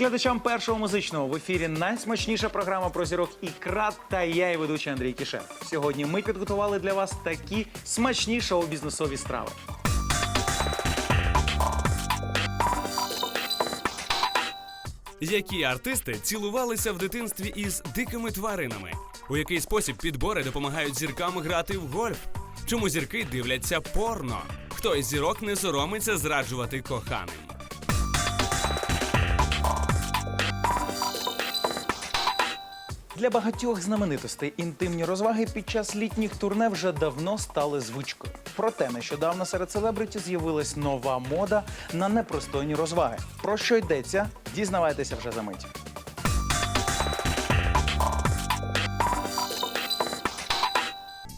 глядачам першого музичного в ефірі найсмачніша програма про зірок ікра та я і ведучий Андрій Кішев. Сьогодні ми підготували для вас такі смачні шоу-бізнесові страви. Які артисти цілувалися в дитинстві із дикими тваринами? У який спосіб підбори допомагають зіркам грати в гольф? Чому зірки дивляться порно? Хто із зірок не соромиться зраджувати коханим? Для багатьох знаменитостей інтимні розваги під час літніх турне вже давно стали звичкою. Проте нещодавно серед селебриті з'явилась нова мода на непристойні розваги. Про що йдеться? Дізнавайтеся вже за мить.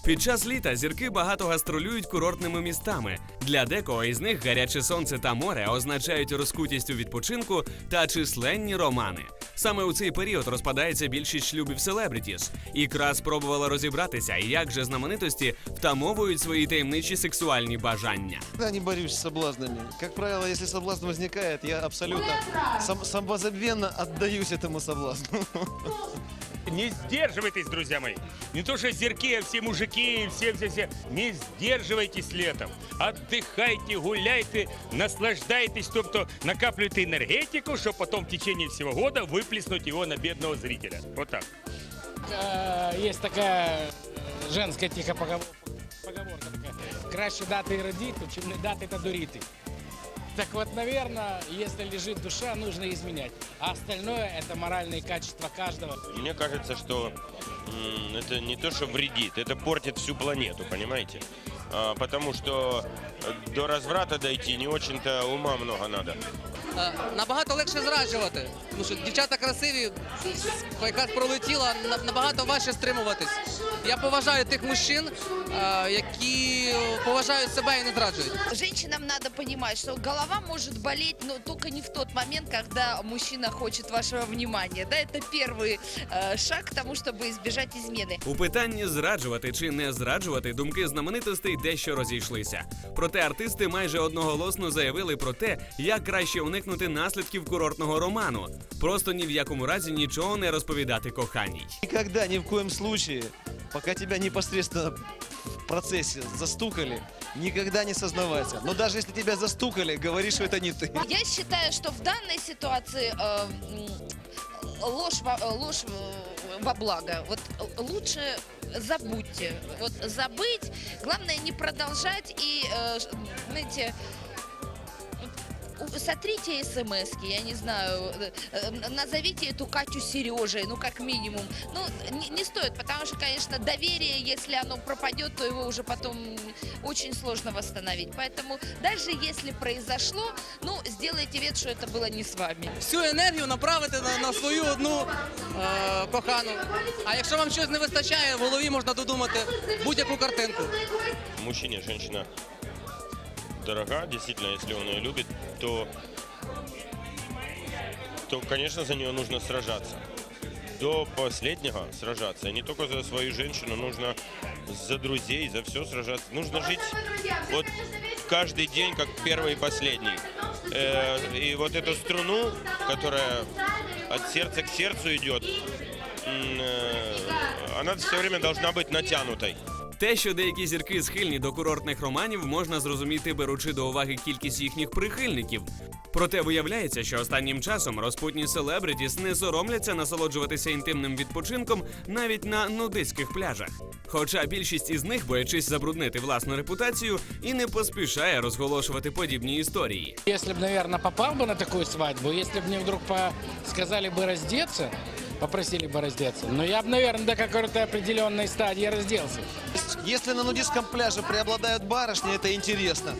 Під час літа зірки багато гастролюють курортними містами. Для декого із них гаряче сонце та море означають розкутість у відпочинку та численні романи. Саме у цей період розпадається більшість шлюбів селебрітіс. Ікра спробувала розібратися, як же знаменитості втамовують свої таємничі сексуальні бажання. Я не борюсь с соблазнами. Как правило, если соблазн возникает, я абсолютно сам, самозабвенно отдаюсь этому соблазну. Не сдерживайтесь, друзья мои. Не то что зерки, а все мужики, все, все, все. Не сдерживайтесь летом. Отдыхайте, гуляйте, наслаждайтесь, тобто накапливайте энергетику, чтобы потом в течение всего года выплеснуть его на бедного зрителя. Вот так. Э, Есть такая э, женська тиха поговор- поговорка така. Краще дати і радіти, чим не дати та дуріти. Так вот, наверное, если лежит душа, нужно изменять. А остальное это моральные качества каждого. Мне кажется, что м, это не то, что вредит, это портит всю планету, понимаете? А, потому что э, до разврата дойти не очень-то ума много надо. Е, набагато легше зраджувати. Тому що дівчата красиві, якраз пролетіла, на- набагато важче стримуватись. Я поважаю тих мужчин, е, які поважають себе і не зраджують. Женщинам надо понимать, что голова может болеть, но только не в тот момент, когда мужчина хочет вашего внимания. Да, это первый э, шаг к тому, чтобы избежать измены. У питанні зраджувати чи не зраджувати думки знаменитостей дещо розійшлися. Проте артисти майже одноголосно заявили про те, як краще уникнути наслідків курортного роману. Просто ні в якому разі нічого не розповідати коханій. Никогда, ни в коем случае, пока тебя непосредственно в процессе застукали, никогда не сознавайся. Но даже если тебя застукали, говори, что это не ты. Я считаю, что в данной ситуации э, м, ложь, во, э, ложь э, во благо. Вот э, лучше забудьте. Вот забыть. Главное не продолжать и, э, ш- знаете, у- сотрите смс я не знаю, э, э, назовите эту Катю Сережей, ну как минимум. Ну, не, не стоит, потому что, конечно, доверие, если оно пропадет, то его уже потом очень сложно восстановить. Поэтому даже если произошло, ну, сделайте вид, что это было не с вами. Всю енергію направити на, на свою одну е, кохану. А якщо вам щось не вистачає, в голові можна додумати будь-яку картинку. Мужчине женщина дорога, действительно, если он ее любит, то, то, конечно, за нее нужно сражаться. До последнего сражаться. И не только за свою женщину, нужно за друзей, за все сражаться. Нужно жить вот каждый день, как первый и последний. Э, и вот эту струну, которая от сердца к сердцу идет, э, она все время должна быть натянутой. Те, що деякі зірки схильні до курортних романів, можна зрозуміти, беручи до уваги кількість їхніх прихильників. Проте виявляється, що останнім часом розпутні селебритіс не соромляться насолоджуватися інтимним відпочинком навіть на нудистських пляжах. Хоча більшість із них, боячись забруднити власну репутацію, і не поспішає розголошувати подібні історії. Если бы, наверное, попал бы на такую свадьбу, если бы мне вдруг по- сказали бы раздеться, попросили бы раздеться, но я бы, наверное, до какой-то определенной стадии разделся. Если на нудистском пляже преобладают барышни, это интересно.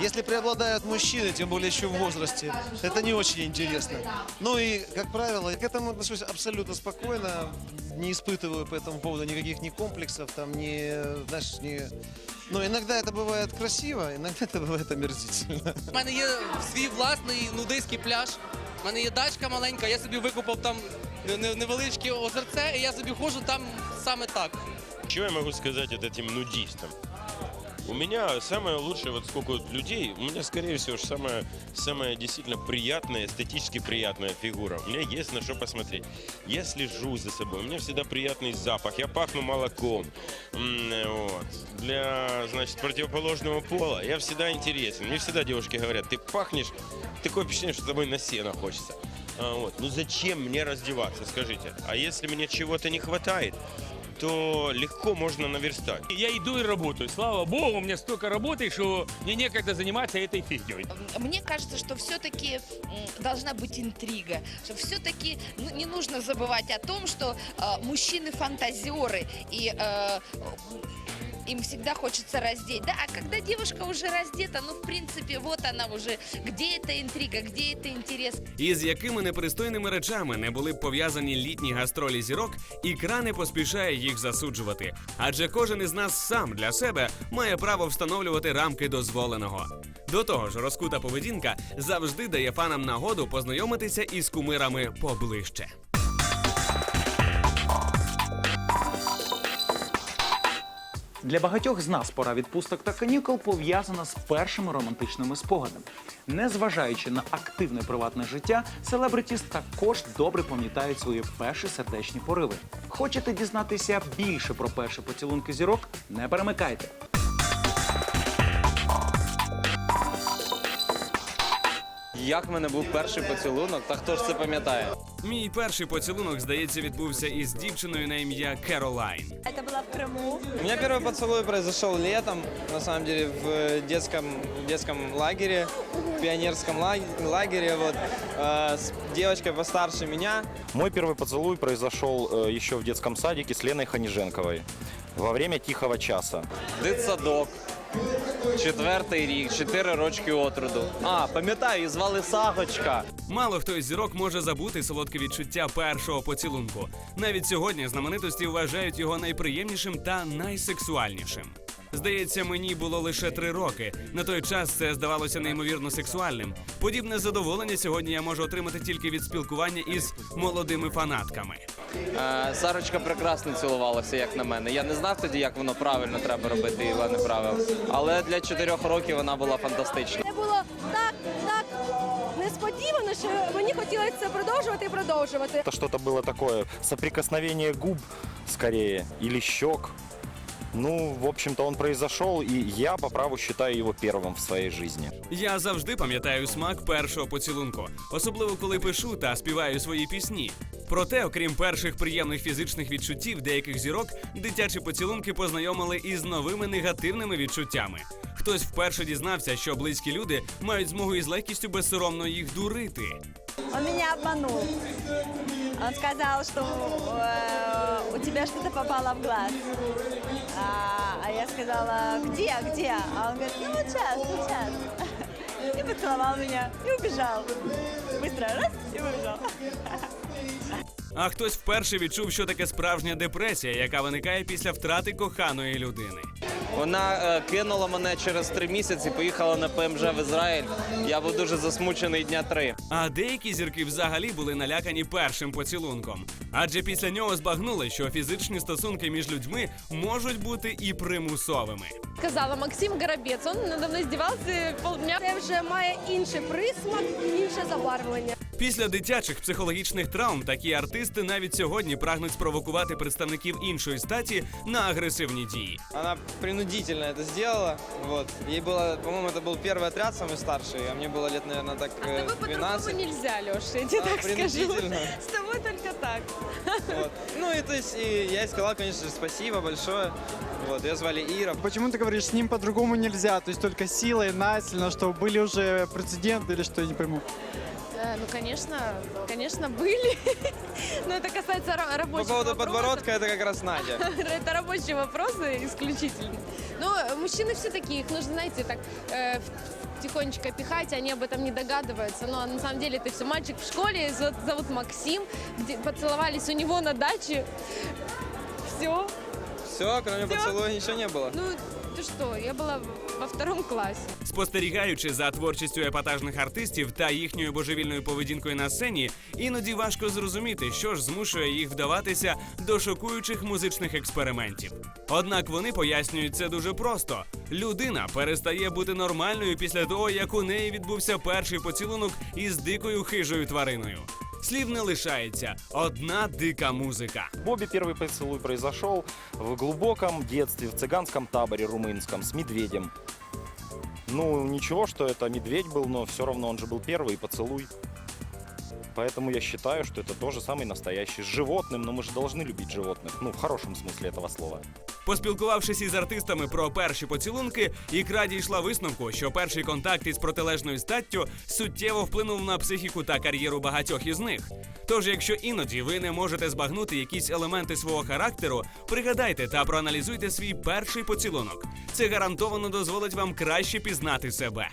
Если преобладают мужчины, тем более еще в возрасте, это не очень интересно. Ну и, как правило, я к этому отношусь абсолютно спокойно, не испытываю по этому поводу никаких ни комплексов, там, ни, знаешь, ни... Но иногда это бывает красиво, иногда это бывает омерзительно. У мене є свій власний нудистський пляж. У мене є дачка маленька, я собі викупав там не- не- невеличке озерце, і я собі ходжу там саме так. Что я могу сказать вот этим нудистам? У меня самое лучшее, вот сколько людей, у меня, скорее всего, самая, самая действительно приятная, эстетически приятная фигура. У меня есть на что посмотреть. Я слежу за собой, у меня всегда приятный запах, я пахну молоком. Вот. Для, значит, противоположного пола я всегда интересен. Мне всегда девушки говорят, ты пахнешь, такое впечатление, что с тобой на сено хочется. А, вот. Ну зачем мне раздеваться, скажите? А если мне чего-то не хватает, то легко можно наверстать. Я иду и работаю. Слава богу, у меня столько работы, что мне некогда заниматься этой фигней. Мне кажется, что все-таки должна быть интрига, что все-таки не нужно забывать о том, что э, мужчины фантазеры и э, им всегда хочется раздеть. Да, а когда девушка уже раздета, ну, в принципе, вот она уже. Где эта интрига, где это интерес? І з якими непристойними речами не були б пов'язані літні гастролі зірок, ікра не поспішає їх засуджувати. Адже кожен із нас сам для себе має право встановлювати рамки дозволеного. До того ж, розкута поведінка завжди дає фанам нагоду познайомитися із кумирами поближче. Для багатьох з нас пора відпусток та канікул пов'язана з першими романтичними спогадами. Незважаючи на активне приватне життя, селебритіс також добре пам'ятають свої перші сердечні пориви. Хочете дізнатися більше про перші поцілунки зірок? Не перемикайте. Як в мене був перший поцілунок, та хто ж це пам'ятає? Мій перший поцілунок, здається, відбувся із дівчиною на ім'я Керолайн. Это было в Крыму. У меня первый поцелуй произошел летом, на самом деле, в детском, детском лагере, в пионерском лагере, лагере вот, э, с девочкой постарше меня. Мой первый поцелуй произошел э, еще в детском садике с Леной Ханиженковой во время тихого часа. Дитсадок. Четвертий рік, чотири рочки от роду. А, пам'ятаю, її звали Сагочка. Мало хто із зірок може забути солодке відчуття першого поцілунку. Навіть сьогодні знаменитості вважають його найприємнішим та найсексуальнішим. Здається, мені було лише три роки. На той час це здавалося неймовірно сексуальним. Подібне задоволення сьогодні я можу отримати тільки від спілкування із молодими фанатками. Е, Сарочка прекрасно цілувалася, як на мене. Я не знав тоді, як воно правильно треба робити, Іване правила. Але для чотирьох років вона була фантастична. Це було так, так несподівано, що мені хотілося це продовжувати і продовжувати. Это що то було такое, соприкосновение губ скорее, і щек. Ну, в общем-то, он произошел, и я по праву считаю его первым в своей жизни. Я завжди пам'ятаю смак першого поцілунку, особливо коли пишу та співаю свої пісні. Проте, окрім перших приємних фізичних відчуттів деяких зірок, дитячі поцілунки познайомили із новими негативними відчуттями. Хтось вперше дізнався, що близькі люди мають змогу із легкістю безсоромно їх дурити. Он меня обманул. Он сказал, что э, у тебя что-то попало в глаз. А, а я сказала, где, где? А он говорит, ну вот сейчас, вот сейчас. И поцеловал меня, и убежал. Быстро раз, и убежал. А хтось вперше відчув, що таке справжня депресія, яка виникає після втрати коханої людини. Вона е, кинула мене через три місяці, поїхала на ПМЖ в Ізраїль. Я був дуже засмучений дня три. А деякі зірки взагалі були налякані першим поцілунком. Адже після нього збагнули, що фізичні стосунки між людьми можуть бути і примусовими. сказала Максим Горобець. Он надо мною здівався полдня. Це вже має інший присмак, інше забарвлення. Після дитячих психологічних травм такі артисти навіть сьогодні прагнуть спровокувати представників іншої статі на агресивні дії. Она принудительно это сделала. Вот. Ей было, по-моему, это был первый отряд, самый старший, а мне было лет, наверное, так С э, тобой по-другому 12. нельзя, Леша, я тебе Да, так скажу. принудительно. С тобой только так. Вот. Ну и то есть и я ей сказал, конечно же, спасибо большое. Вот, ее звали Ира. Почему ты говоришь, с ним по-другому нельзя? То есть только силой, насильно, что были уже прецеденты или что, я не пойму. Э, Ну, конечно, конечно, были. Но это касается ра- По рабочих поводу вопросов. подбородка, это как раз Надя. Это рабочие вопросы исключительно. Но мужчины все такие, их нужно, знаете, так э, в- тихонечко пихать, они об этом не догадываются. Но на самом деле это все мальчик в школе, зовут, зовут Максим, где поцеловались у него на даче. Все. Все, кроме Всё. поцелуя ничего не было. Ну, ты что, я была во втором классе. Спостерігаючи за творчістю епатажних артистів та їхньою божевільною поведінкою на сцені, іноді важко зрозуміти, що ж змушує їх вдаватися до шокуючих музичних експериментів. Однак вони пояснюють це дуже просто: людина перестає бути нормальною після того, як у неї відбувся перший поцілунок із дикою хижою твариною. Слів не лишається одна дика музика. Бобби первый поцелуй произошел в глубоком детстве в цыганском таборе румынском с медведем. Ну, ничего, что это медведь был, но все равно он же был первый поцелуй. Поэтому я считаю, что это тоже самый настоящий. С животным, но мы же должны любить животных. Ну, в хорошем смысле этого слова. Поспілкувавшись із артистами про перші поцілунки, ікра дійшла висновку, що перший контакт із протилежною статтю суттєво вплинув на психіку та кар'єру багатьох із них. Тож, якщо іноді ви не можете збагнути якісь елементи свого характеру, пригадайте та проаналізуйте свій перший поцілунок. Це гарантовано дозволить вам краще пізнати себе.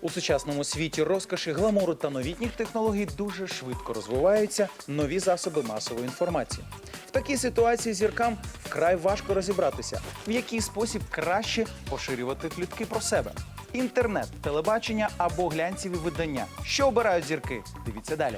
У сучасному світі розкоші, гламуру та новітніх технологій дуже швидко розвиваються нові засоби масової інформації. В такій ситуації зіркам вкрай важко розібратися, в який спосіб краще поширювати плітки про себе. Інтернет, телебачення або глянцеві видання. Що обирають зірки? Дивіться далі.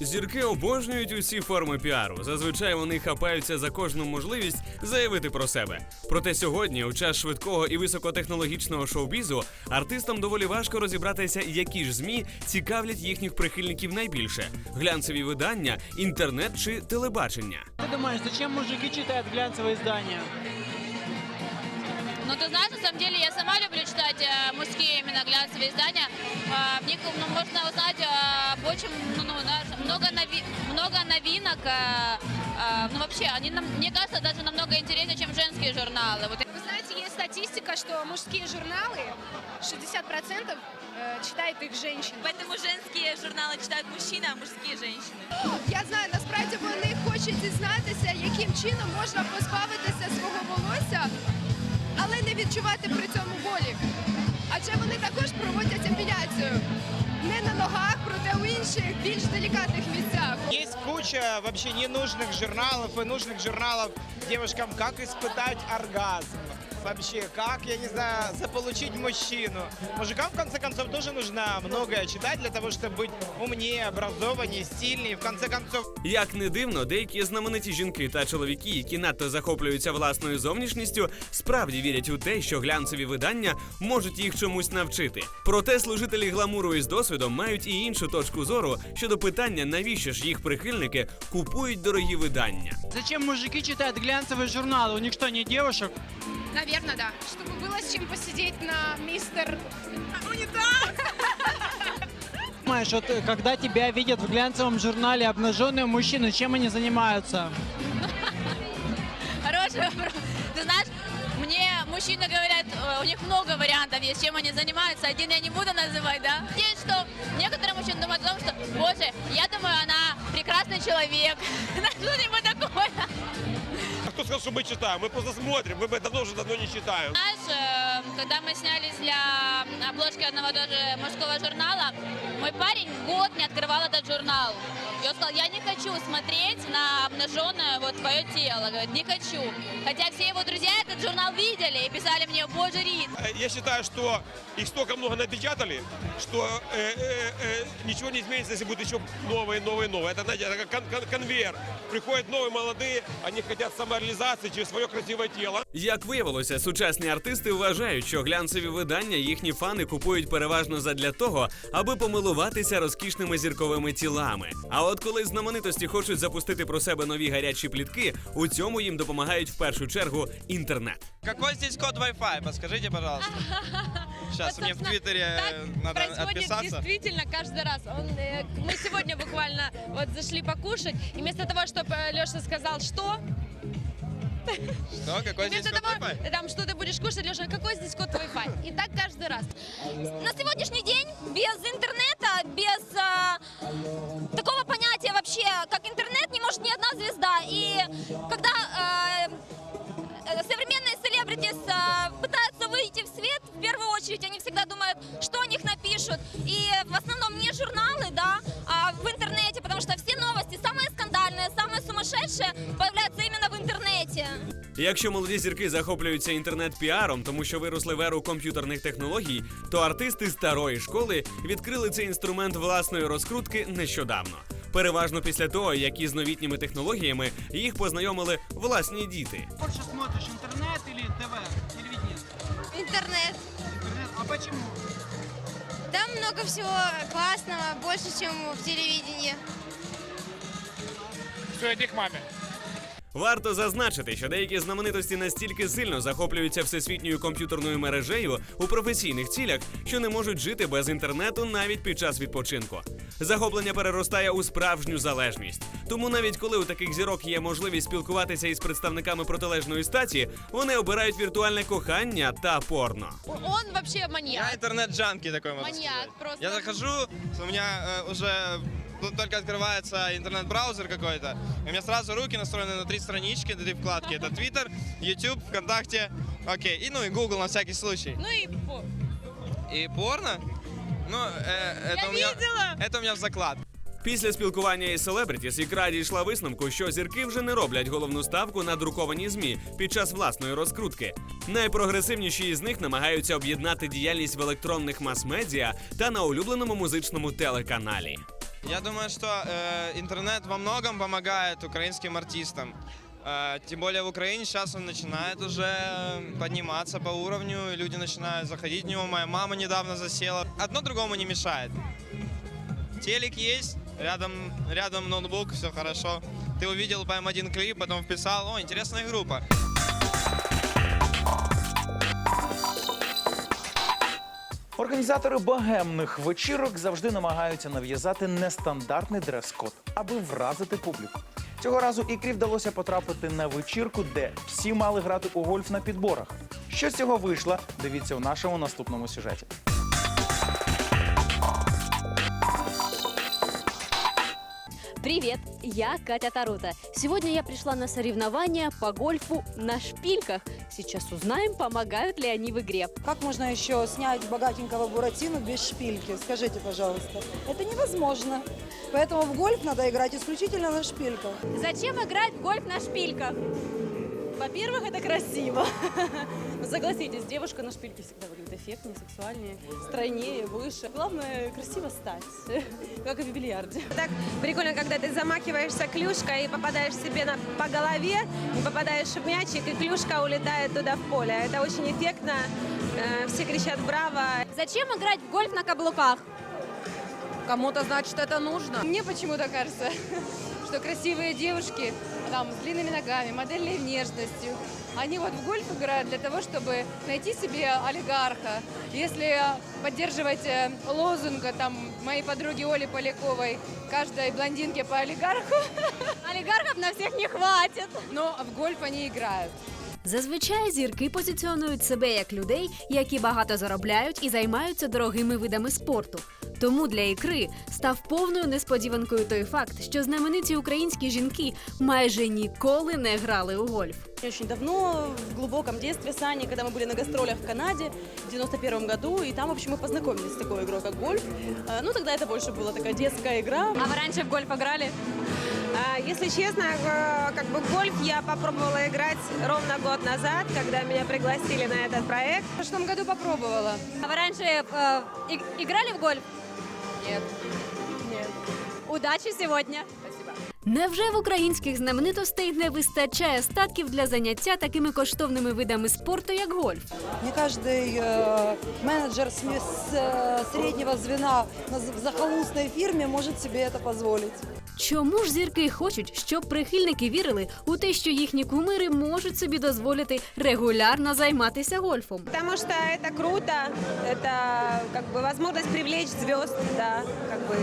Зірки обожнюють усі форми піару. Зазвичай вони хапаються за кожну можливість заявити про себе. Проте сьогодні, у час швидкого і високотехнологічного шоу-бізу, артистам доволі важко розібратися, які ж змі цікавлять їхніх прихильників найбільше: глянцеві видання, інтернет чи телебачення. Ты думаешь, зачем мужики читают глянцевые издания? читать э, мужские именно глянцевые издания. А, в них ну, можно узнать э, об очень ну, ну, знаешь, много, нови- много новинок. э, э, ну, вообще, они, нам, мне кажется, даже намного интереснее, чем женские журналы. Вот Вы знаете, есть статистика, что мужские журналы 60% читает их женщин. Поэтому женские журналы читают мужчины, а мужские женщины. Я знаю, насправді вони хочуть дізнатися, яким чином можна позбавитися свого волосся, але не відчувати при цьому болі. Адже вони також проводять епіляцію. Не на ногах, проте у інших більш делікатних місцях. Есть куча вообще ненужных журналов и нужных журналов девушкам, как испытать оргазм. Вообще, как, я не знаю, заполучить мужчину. Мужикам, в конце концов, тоже нужно многое читать для того, чтобы быть умнее, образованнее, стильнее. В конце концов, Як не дивно, деякі знамениті жінки та чоловіки, які надто захоплюються власною зовнішністю, справді вірять у те, що глянцеві видання можуть їх чомусь навчити. Проте служителі гламуру із досвідом мають і іншу точку зору щодо питання, навіщо ж їх прихильники купують дорогі видання. зачем мужики читают глянцевые журналы? У них что, не девушек? Наверное, Да. Чтобы было с чем посидеть на мистер... Понимаешь, вот э, когда тебя видят в глянцевом журнале обнаженные мужчины, чем они занимаются? Хороший вопрос. Ты знаешь, мне мужчины говорят, э, у них много вариантов есть, чем они занимаются. Один я не буду называть, да? Есть, что некоторые мужчины думают о том, что, боже, я думаю, она прекрасный человек. Что-нибудь такое. Кто сказал, что мы читаем? Мы просто смотрим. Мы давно уже давно не читаем. Знаешь, э, когда мы снялись для обложки одного тоже мужского журнала, мой парень год не открывал этот журнал. И он сказал, я не хочу смотреть на обнаженное вот твое тело. Говорит, не хочу. Хотя все его друзья этот журнал видели и писали мне, боже, Рит, Э, Я считаю, что их столько много напечатали, что э, э, э, ничего не изменится, если будет еще новые, новые, новые. Это, знаете, это как кон- кон- конвейер. Приходят новые, молодые, они хотят самореализации через свое красивое тело. Як виявилося, сучасні артисти вважають, що глянцеві видання їхні фани купують переважно задля того, аби помилуватися розкішними зірковими тілами. А от коли знаменитості хочуть запустити про себе нові гарячі плітки, у цьому їм допомагають в першу чергу інтернет. Какой здесь код Wi-Fi? Подскажите, пожалуйста. Сейчас мне в Твиттере э, надо отписаться. действительно каждый раз. э, мы сегодня буквально вот зашли покушать, и вместо того, чтобы Леша сказал, что, Что? Какой здесь код Wi-Fi? Там что ты будешь кушать, Леша, какой здесь код Wi-Fi? И так каждый раз. На сегодняшний день без интернета, без а, такого понятия вообще, как интернет, не может ни одна звезда. И когда а, э, современные селебритис а, пытаются выйти в свет, в первую очередь они всегда думают, что о них напишут. И в основном не журналы, да, а в интернете, потому что все новости, самые скандальные, самые сумасшедшие появляются журнал, Якщо молоді зірки захоплюються інтернет-піаром, тому що виросли в еру комп'ютерних технологій, то артисти старої школи відкрили цей інструмент власної розкрутки нещодавно. Переважно після того, як із новітніми технологіями їх познайомили власні діти. Больше смотришь интернет или ТВ, телевидение? Интернет. Интернет. А почему? Там много всего классного, больше, чем в телевидении. Все, иди к маме. Варто зазначити, що деякі знаменитості настільки сильно захоплюються всесвітньою комп'ютерною мережею у професійних цілях, що не можуть жити без інтернету навіть під час відпочинку. Захоплення переростає у справжню залежність. Тому навіть коли у таких зірок є можливість спілкуватися із представниками протилежної статі, вони обирають віртуальне кохання та порно. Он вообще Я маньяк. интернет-джанки такой могу Маньяк сказать. просто. Я захожу, у меня э, уже ну, только открывается интернет-браузер какой-то, и у меня сразу руки настроены на три странички, на три вкладки. Это Twitter, YouTube, ВКонтакте, окей, и ну и Google на всякий случай. Ну и по- И порно? Ну, э, это, Я у меня, видела! это у меня в заклад. Після спілкування із селебрітіс ікра дійшла висновку, що зірки вже не роблять головну ставку на друковані змі під час власної розкрутки. Найпрогресивніші із них намагаються об'єднати діяльність в електронних мас-медіа та на улюбленому музичному телеканалі. Я думаю, что э, интернет во многом помогает украинским артистам. Э, тем более в Украине сейчас он начинает уже э, подниматься по уровню, и люди начинают заходить в него. Моя мама недавно засела. Одно другому не мешает. Телек есть, рядом, рядом ноутбук, все хорошо. Ты увидел, по один клип, потом вписал, о, интересная группа. Організатори богемних вечірок завжди намагаються нав'язати нестандартний дрес-код, аби вразити публіку. Цього разу ікрі вдалося потрапити на вечірку, де всі мали грати у гольф на підборах. Що з цього вийшло? Дивіться у нашому наступному сюжеті. Привет, я Катя Тарута. Сегодня я пришла на соревнования по гольфу на шпильках Сейчас узнаем, помогают ли они в игре. Как можно еще снять богатенького Буратино без шпильки? Скажите, пожалуйста. Это невозможно. Поэтому в гольф надо играть исключительно на шпильках. Зачем играть в гольф на шпильках? Во-первых, это красиво. Согласитесь, девушка на шпильке всегда выглядит эффектнее, сексуальнее, стройнее, выше. Главное, красиво стать, как и в бильярде. Так прикольно, когда ты замахиваешься клюшкой и попадаешь себе на, по голове, и попадаешь в мячик, и клюшка улетает туда в поле. Это очень эффектно. Э, Все кричат «Браво!» Зачем играть в гольф на каблуках? Кому-то, значит, это нужно. Мне почему-то кажется, что красивые девушки там, с длинными ногами, модельной внешностью, они вот в гольф играют для того, чтобы найти себе олигарха. Если поддерживать э, лозунг там, моей подруги Оли Поляковой «каждой блондинке по олигарху», Олигархов на всех не хватит. но в гольф они играют. Зазвичай зірки позиціонують себе як людей, які багато заробляють і займаються дорогими видами спорту. Тому для ікри став повною несподіванкою той факт, що знамениті українські жінки майже ніколи не грали у гольф. Очень давно, в глубоком детстве с Аней, когда мы были на гастролях в Канаде в 91 году, и там, в общем, мы познакомились с такой игрой, как гольф. А, Ну, тогда это больше была такая детская игра. А вы раньше в гольф играли? А, Если честно, э, как бы в гольф я попробовала играть ровно год назад, когда меня пригласили на этот проект. В прошлом году попробовала. А вы раньше э, и- играли в гольф? Нет. Нет. Удачі сьогодні! Спасибо. Невже в українських знаменитостей не вистачає статків для заняття такими коштовними видами спорту, як гольф? Не каждый э, менеджер с, с, э, среднего звена на з- в захолустной фирме может себе это позволить. Чому ж зірки хочуть, щоб прихильники вірили у те, що їхні кумири можуть собі дозволити регулярно займатися гольфом? Потому что это круто, это как бы возможность привлечь звезд, да, как бы,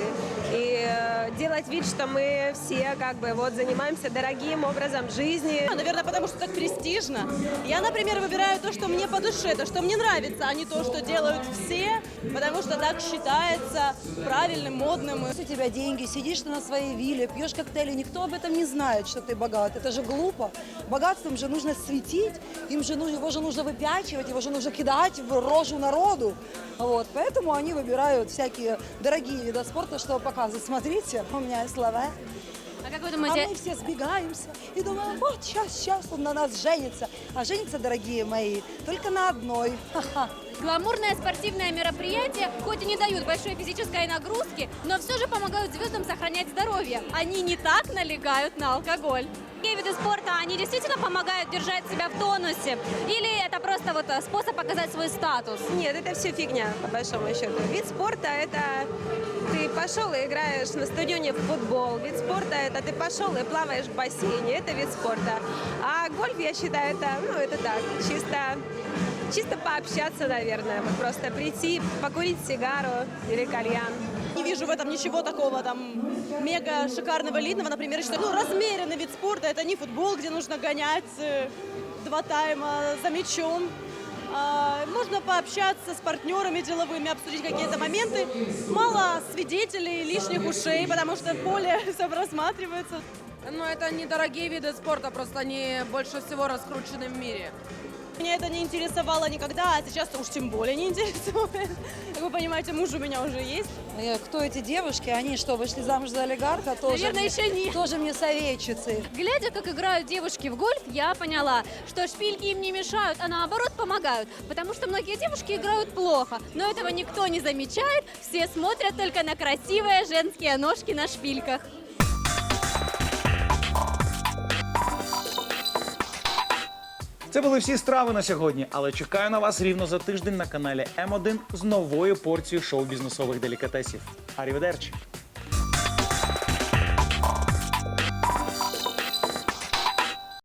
и э, делать вид, что мы все как бы вот занимаемся дорогим образом жизни. Наверное, потому что так престижно. Я, например, выбираю то, что мне по душе, то, что мне нравится, а не то, что делают все, потому что так считается правильным, модным. Если у тебя деньги, сидишь ты на своей вилле, пьешь коктейли, никто об этом не знает, что ты богат. Это же глупо. Богатством же нужно светить, им же, его же нужно выпячивать, его же нужно кидать в рожу народу. Вот, поэтому они выбирают всякие дорогие виды спорта, чтобы показывать. Смотрите, у меня есть слова. А вы думаете? А мы все сбегаемся и думаем, вот сейчас, сейчас он на нас женится. А женится, дорогие мои, только на одной. Ха-ха. Гламурное спортивное мероприятие, хоть и не дают большой физической нагрузки, но все же помогают звездам сохранять здоровье. Они не так налегают на алкоголь. Какие виды спорта, они действительно помогают держать себя в тонусе? Или это просто вот э, способ показать свой статус? Нет, это все фигня, по большому счету. Вид спорта – это ты пошел и играешь на стадионе в футбол. Вид спорта – это ты пошел и плаваешь в бассейне. Это вид спорта. А гольф, я считаю, это, ну, это так, чисто, чисто пообщаться, наверное. Вот просто прийти, покурить сигару или кальян. Не вижу в этом ничего такого там мега шикарного, элитного. Например, что ну, размеренный вид спорта. Это не футбол, где нужно гонять э, два тайма за мячом. А, Можно пообщаться с партнерами деловыми, обсудить какие-то моменты. Мало свидетелей, лишних ушей, потому что в поле все просматривается. Но это недорогие виды спорта, просто они больше всего раскручены в мире. Меня это не интересовало никогда, а сейчас уж тем более не интересует. Как вы понимаете, муж у меня уже есть. Кто эти девушки? Они что, вышли замуж за олигарха? Тоже Наверное, мне- еще нет. Тоже мне советчицы. Глядя, как играют девушки в гольф, я поняла, что шпильки им не мешают, а наоборот помогают. Потому что многие девушки играют плохо, но этого никто не замечает, все смотрят только на красивые женские ножки на шпильках. Це були всі страви на сьогодні, але чекаю на вас рівно за тиждень на каналі М1 з новою порцією шоу бізнесових делікатесів. Аріведерчі!